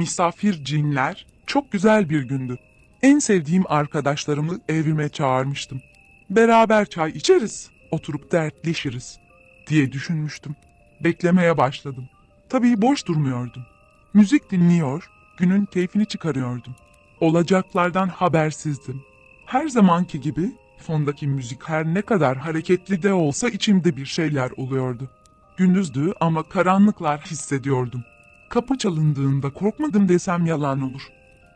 Misafir cinler çok güzel bir gündü. En sevdiğim arkadaşlarımı evime çağırmıştım. Beraber çay içeriz, oturup dertleşiriz diye düşünmüştüm. Beklemeye başladım. Tabii boş durmuyordum. Müzik dinliyor, günün keyfini çıkarıyordum. Olacaklardan habersizdim. Her zamanki gibi fondaki müzik her ne kadar hareketli de olsa içimde bir şeyler oluyordu. Gündüzdü ama karanlıklar hissediyordum. Kapı çalındığında korkmadım desem yalan olur.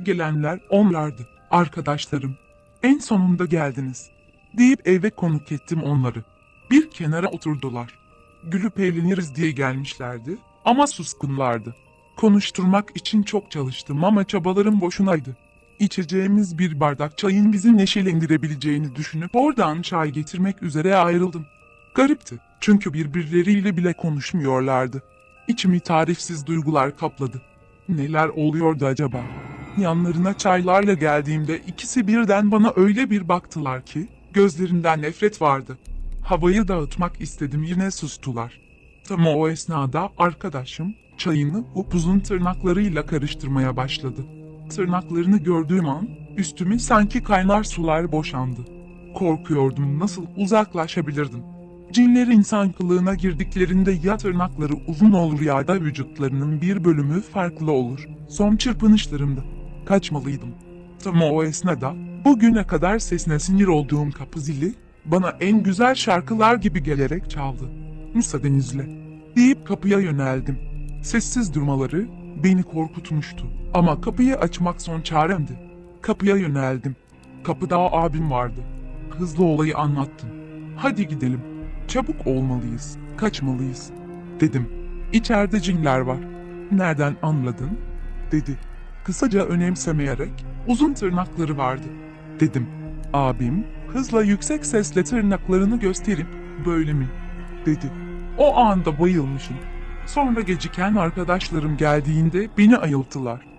Gelenler onlardı, arkadaşlarım. En sonunda geldiniz. Deyip eve konuk ettim onları. Bir kenara oturdular. Gülüp eğleniriz diye gelmişlerdi ama suskunlardı. Konuşturmak için çok çalıştım ama çabalarım boşunaydı. İçeceğimiz bir bardak çayın bizi neşelendirebileceğini düşünüp oradan çay getirmek üzere ayrıldım. Garipti çünkü birbirleriyle bile konuşmuyorlardı. İçimi tarifsiz duygular kapladı. Neler oluyordu acaba? Yanlarına çaylarla geldiğimde ikisi birden bana öyle bir baktılar ki gözlerinden nefret vardı. Havayı dağıtmak istedim yine sustular. Tam o esnada arkadaşım çayını upuzun tırnaklarıyla karıştırmaya başladı. Tırnaklarını gördüğüm an üstüme sanki kaynar sular boşandı. Korkuyordum nasıl uzaklaşabilirdim. Cinler insan kılığına girdiklerinde ya tırnakları uzun olur ya da vücutlarının bir bölümü farklı olur. Son çırpınışlarımda. Kaçmalıydım. Tam o esnada bugüne kadar sesine sinir olduğum kapı zili bana en güzel şarkılar gibi gelerek çaldı. Müsaadenizle deyip kapıya yöneldim. Sessiz durmaları beni korkutmuştu. Ama kapıyı açmak son çaremdi. Kapıya yöneldim. Kapıda abim vardı. Hızlı olayı anlattım. Hadi gidelim. Çabuk olmalıyız. Kaçmalıyız. Dedim. İçeride cinler var. Nereden anladın? Dedi. Kısaca önemsemeyerek uzun tırnakları vardı. Dedim. Abim hızla yüksek sesle tırnaklarını gösterip böyle mi? Dedi. O anda bayılmışım. Sonra geciken arkadaşlarım geldiğinde beni ayılttılar.